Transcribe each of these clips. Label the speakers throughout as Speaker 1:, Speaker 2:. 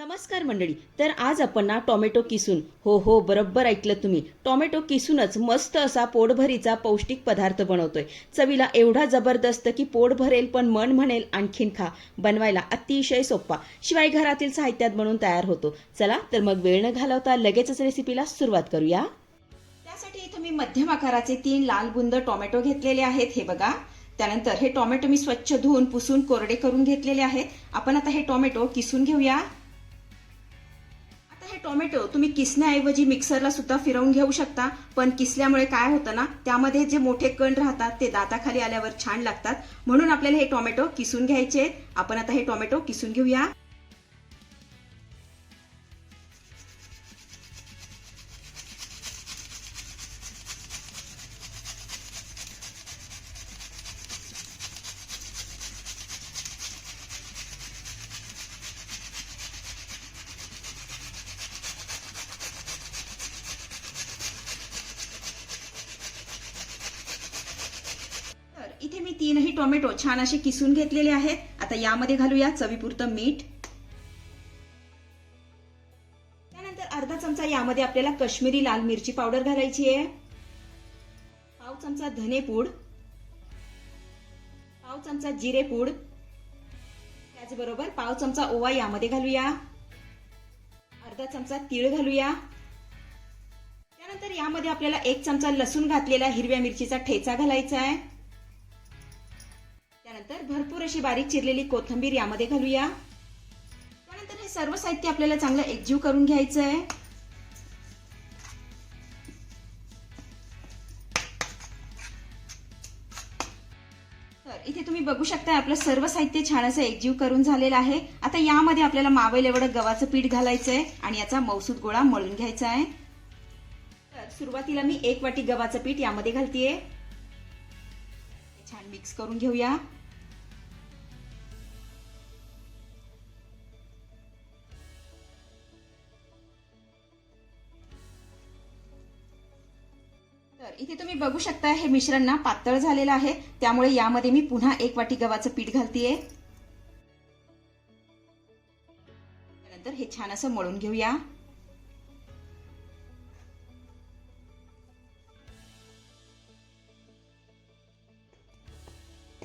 Speaker 1: नमस्कार मंडळी तर आज आपण ना टोमॅटो किसून हो हो बरोबर ऐकलं तुम्ही. टोमॅटो किसूनच मस्त असा पोटभरीचा पौष्टिक पदार्थ बनवतोय. चवीला एवढा जबरदस्त की पोट भरेल पण मन म्हणेल आणखीन खा. बनवायला अतिशय सोपा. शिवाय घरातील साहित्यात बनवून तयार होतो. चला तर मग वेळ न घालवता लगेचच रेसिपीला सुरुवात करूया. त्यासाठी इथं मी मध्यम आकाराचे तीन लाल बुंद टोमॅटो घेतलेले आहेत हे बघा. त्यानंतर हे टोमॅटो मी स्वच्छ धुवून पुसून कोरडे करून घेतलेले आहेत. आपण आता हे टोमॅटो किसून घेऊया. टोमॅटो तुम्ही किसण्याऐवजी मिक्सरला सुद्धा फिरवून घेऊ शकता. पण किसल्यामुळे काय होतं ना त्यामध्ये जे मोठे कण राहतात ते दाताखाली आल्यावर छान लागतात. म्हणून आपल्याला हे टोमॅटो किसून घ्यायचे आपण आता हे टोमॅटो किसून घेऊया तर इथे मी तीनही टोमॅटो छान असे किसून घेतलेले आहेत. आता यामध्ये घालूया चवीपुरतं मीठ. त्यानंतर अर्धा चमचा यामध्ये आपल्याला काश्मीरी लाल मिरची पावडर घालायची आहे. पाव चमचा धने पूड. पाव चमचा जिरे पूड. त्याचबरोबर पाव चमचा ओवा यामध्ये घालूया. अर्धा चमचा तीळ घालूया. त्यानंतर यामध्ये आपल्याला एक चमचा लसूण घातलेला हिरव्या मिरचीचा ठेचा घालायचा आहे. त्यानंतर भरपूर अशी बारीक चिरलेली कोथिंबीर यामध्ये घालूया. त्यानंतर हे सर्व साहित्य आपल्याला चांगलं एकजीव करून घ्यायचं आहे तर इथे तुम्ही बघू शकता आपलं सर्व साहित्य छान असं एकजीव करून झालेलं आहे. आता यामध्ये आपल्याला मावेल एवढं गव्हाचं पीठ घालायचं आहे आणि याचा मौसूद गोळा मळून घ्यायचा आहे तर सुरुवातीला मी एक वाटी गव्हाचं पीठ यामध्ये घालतेय. छान मिक्स करून घेऊया. इथे तुम्ही बघू शकता हे मिश्रण ना पातळ झालेलं आहे. त्यामुळे यामध्ये मी पुन्हा एक वाटी गव्हाचं पीठ घालतीये. त्यानंतर हे छान असं मळून घेऊया.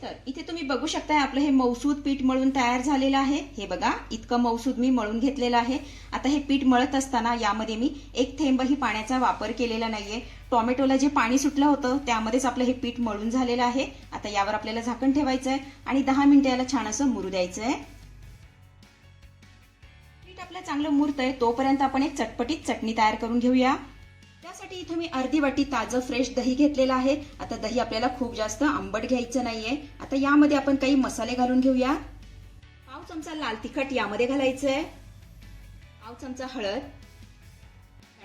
Speaker 1: तर इथे तुम्ही बघू शकताय आपलं हे मौसूद पीठ मळून तयार झालेलं आहे. हे बघा इतकं मौसूद मी मळून घेतलेलं आहे. आता हे पीठ मळत असताना यामध्ये मी एक थेंबही पाण्याचा वापर केलेला नाहीये. टोमॅटोला जे पाणी सुटलं होतं त्यामध्येच आपलं हे पीठ मळून झालेलं आहे. आता यावर आपल्याला झाकण ठेवायचं आहे आणि दहा मिनिटं याला छान असं मुरू द्यायचं आहे पीठ आपलं चांगलं मुरतंय तोपर्यंत आपण एक चटपटीत चटणी तयार करून घेऊया. त्यासाठी इथे मी अर्धी वाटी ताजं फ्रेश दही घेतलेलं आहे. आता दही आपल्याला खूप जास्त आंबट घ्यायचं नाहीये. आता यामध्ये आपण काही मसाले घालून घेऊया. पाव चमचा लाल तिखट यामध्ये घालायचं आहे पाव चमचा हळद.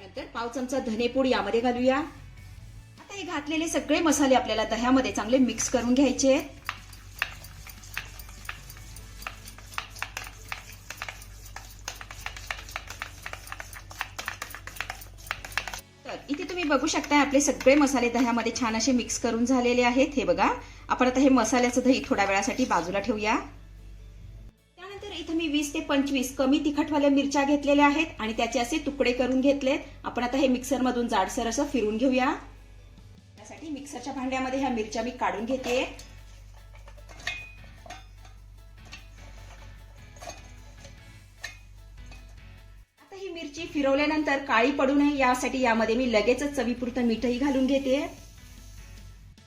Speaker 1: त्यानंतर पाव चमचा धनेपूड यामध्ये घालूया. आता हे घातलेले सगळे मसाले आपल्याला दह्यामध्ये चांगले मिक्स करून घ्यायचे आहेत. तर इथे तुम्ही बघू शकता आपले सगळे मसाले दह्यामध्ये छान असे मिक्स करून झालेले आहेत. हे बघा आपण आता हे मसाल्याचं दही थोड्या वेळासाठी बाजूला ठेवूया. इथे मी वीस ते पंचवीस कमी तिखटवाल्या मिरच्या घेतलेल्या आहेत आणि त्याचे असे तुकडे करून घेतलेत. आपण आता हे मिक्सर मधून जाडसर असं फिरून घेऊया. त्यासाठी मिक्सरच्या भांड्यामध्ये ह्या मिरच्या मी काढून घेते. आता ही मिरची फिरवल्यानंतर काळी पडू नये यासाठी यामध्ये मी लगेचच चवीपुरतं मीठही घालून घेते.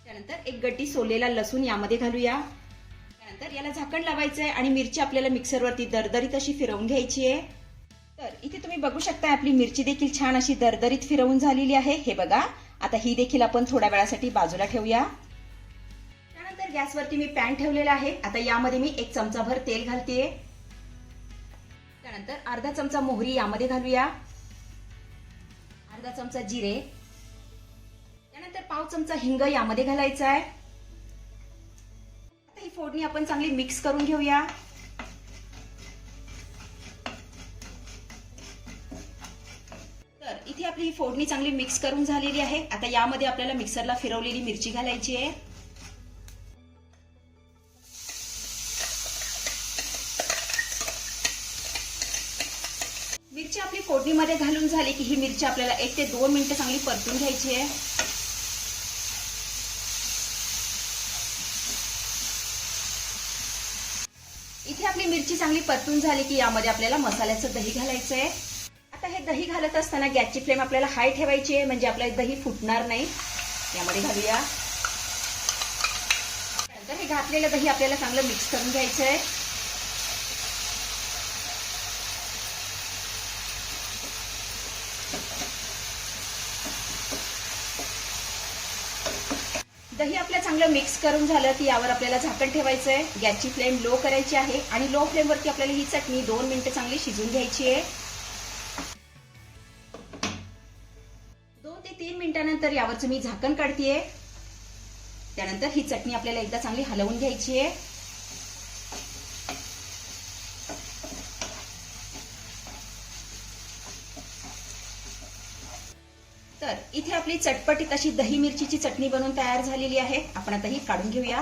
Speaker 1: त्यानंतर एक गड्डी सोललेला लसूण यामध्ये घालूया. याला झाकण लावायचं आहे आणि मिरची आपल्याला मिक्सरवरती दरदरीत अशी फिरवून घ्यायची आहे. तर इथे तुम्ही बघू शकता आपली मिरची देखील छान अशी दरदरीत फिरवून झालेली आहे. हे बघा आता ही देखील आपण थोड्या वेळासाठी बाजूला ठेवूया. त्यानंतर गॅसवरती मी पॅन ठेवलेला आहे. आता यामध्ये मी एक चमचाभर तेल घालते त्यानंतर अर्धा चमचा मोहरी यामध्ये घालूया. अर्धा चमचा जिरे. त्यानंतर पाव चमचा हिंग यामध्ये घालायचा आहे फोडणी आपण चांगली मिक्स करून घेऊया. तर इथे आपली ही फोडणी चांगली मिक्स करून झालेली आहे. आता यामध्ये आपल्याला मिक्सरला फिरवलेली मिरची घालायची आहे. मिरची आपली फोडणीमध्ये घालून झाली की ही मिरची आपल्याला एक ते दोन मिनिटं चांगली परतून घ्यायची आहे इथे आपली मिरची चांगली परतून झाली की यामध्ये आपल्याला मसाल्याचं दही घालायचं आहे आता हे दही घालत असताना गॅसची फ्लेम आपल्याला हाय ठेवायची आहे म्हणजे आपल्याला दही फुटणार नाही. यामध्ये घालूया. नंतर हे घातलेलं दही आपल्याला चांगलं मिक्स करून घ्यायचं आहे दही आपलं चांगलं मिक्स करून झालं की यावर आपल्याला झाकण ठेवायचं आहे गॅसची फ्लेम लो करायची आहे आणि लो फ्लेमवरती आपल्याला ही चटणी दोन मिनिटं चांगली शिजून घ्यायची आहे. दोन ते तीन मिनिटानंतर यावरचं मी झाकण काढतीये. त्यानंतर ही चटणी आपल्याला एकदा चांगली हलवून घ्यायची आहे तर इथे आपली चटपटीत अशी दही मिरचीची चटणी बनवून तयार झालेली आहे. आपण आता ही काढून घेऊया.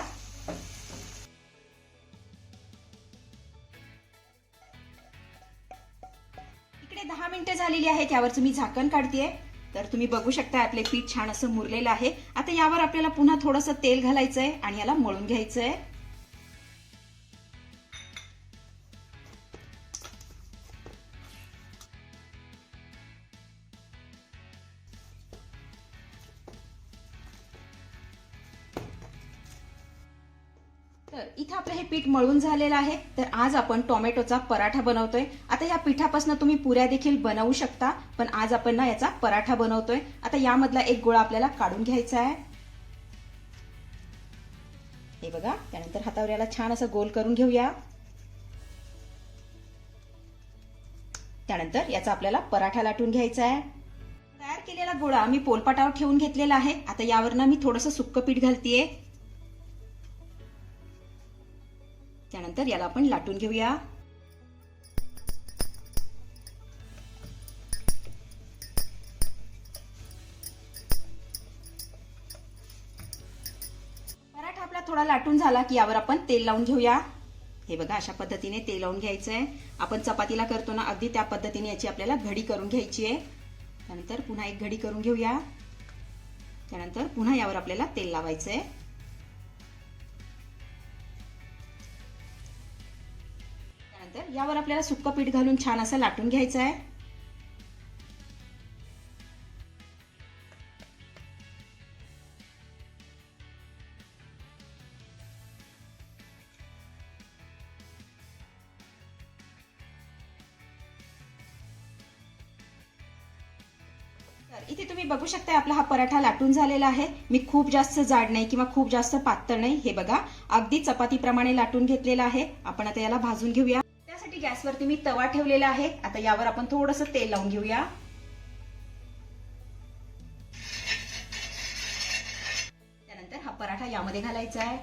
Speaker 1: इकडे दहा मिनिटं झालेली आहेत यावरचं मी झाकण काढतेय. तर तुम्ही बघू शकता आपले पीठ छान असं मुरलेलं आहे. आता यावर आपल्याला पुन्हा थोडंसं तेल घालायचंय आणि याला मळून घ्यायचंय. तर इथं आपलं हे पीठ मळून झालेलं आहे. तर आज आपण टोमॅटोचा पराठा बनवतोय. आता या पिठापासून तुम्ही पुऱ्या देखील बनवू शकता पण आज आपण ना याचा पराठा बनवतोय. आता यामधला एक गोळा आपल्याला काढून घ्यायचा आहे. हे बघा त्यानंतर हातावर याला छान असं गोल करून घेऊया. त्यानंतर याचा आपल्याला पराठा लाटून घ्यायचा आहे. तयार केलेला गोळा मी पोलपाटावर ठेवून घेतलेला आहे. आता यावर ना मी थोडंसं सुक्क पीठ घालतीये. त्यानंतर याला आपण लाटून घेऊया. पराठा आपला थोडा लाटून झाला की यावर आपण तेल लावून घेऊया. हे बघा अशा पद्धतीने तेल लावून घ्यायचं आहे आपण चपातीला करतो ना अगदी त्या पद्धतीने याची आपल्याला घडी करून घ्यायची आहे. त्यानंतर पुन्हा एक घडी करून घेऊया. त्यानंतर पुन्हा यावर आपल्याला तेल लावायचं आहे त्यानंतर यावर आपल्याला सुक्क पीठ घालून छान असं लाटून घ्यायचं आहे. तर इथे तुम्ही बघू शकता आपला हा पराठा लाटून झालेला आहे. मी खूप जास्त जाड नाही किंवा खूप जास्त पातळ नाही. हे बघा अगदी चपातीप्रमाणे लाटून घेतलेला आहे. आपण आता याला भाजून घेऊया. गॅसवरती मी तवा ठेवलेला आहे. आता यावर आपण थोडस तेल लावून घेऊया. त्यानंतर हा पराठा यामध्ये घालायचा आहे.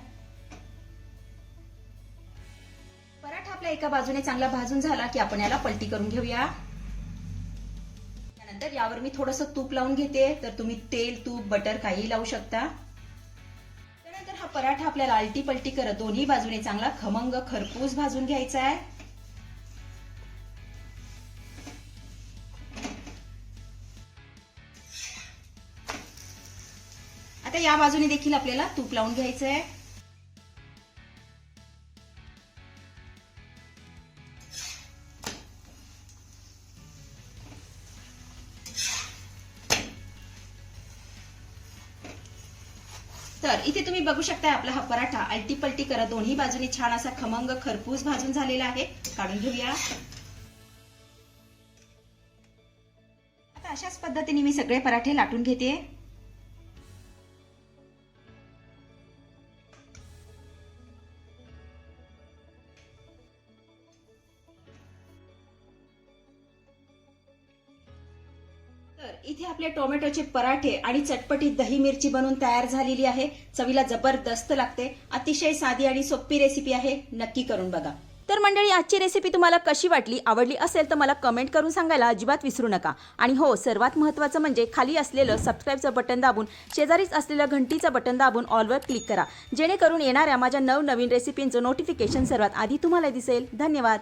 Speaker 1: पराठा आपल्या एका बाजूने चांगला भाजून झाला की आपण याला पलटी करून घेऊया. त्यानंतर यावर मी थोडस तूप लावून घेते. तर तुम्ही तेल तूप बटर काही लावू शकता. त्यानंतर हा पराठा आपल्याला आलटी पलटी करत दोन्ही बाजूने चांगला खमंग खरपूस भाजून घ्यायचा आहे. या बाजूने देखील आपल्याला तूप लावून घ्यायचं आहे तर इथे तुम्ही बघू शकता आपला हा पराठा अलटी पलटी करत दोन्ही बाजूने छान असा खमंग खरपूस भाजून झालेला आहे. काढून घेऊया. आता अशाच पद्धतीने मी सगळे पराठे लाटून घेते. तर इथे आपले टोमॅटोचे पराठे आणि चटपटीत दही मिरची बनवून तयार झालेली आहे. चवीला जबरदस्त लागते. अतिशय साधी आणि सोपी रेसिपी आहे. नक्की करून बघा. तर मंडळी आजची रेसिपी तुम्हाला कशी वाटली आवडली असेल तर मला कमेंट करून सांगायला अजिबात विसरू नका. आणि हो सर्वात महत्त्वाचं म्हणजे खाली असलेलं सबस्क्राईबचं बटन दाबून शेजारीच असलेलं घंटीचं बटन दाबून ऑलवर क्लिक करा. जेणेकरून येणाऱ्या माझ्या नवनवीन रेसिपींचं नोटिफिकेशन सर्वात आधी तुम्हाला दिसेल. धन्यवाद.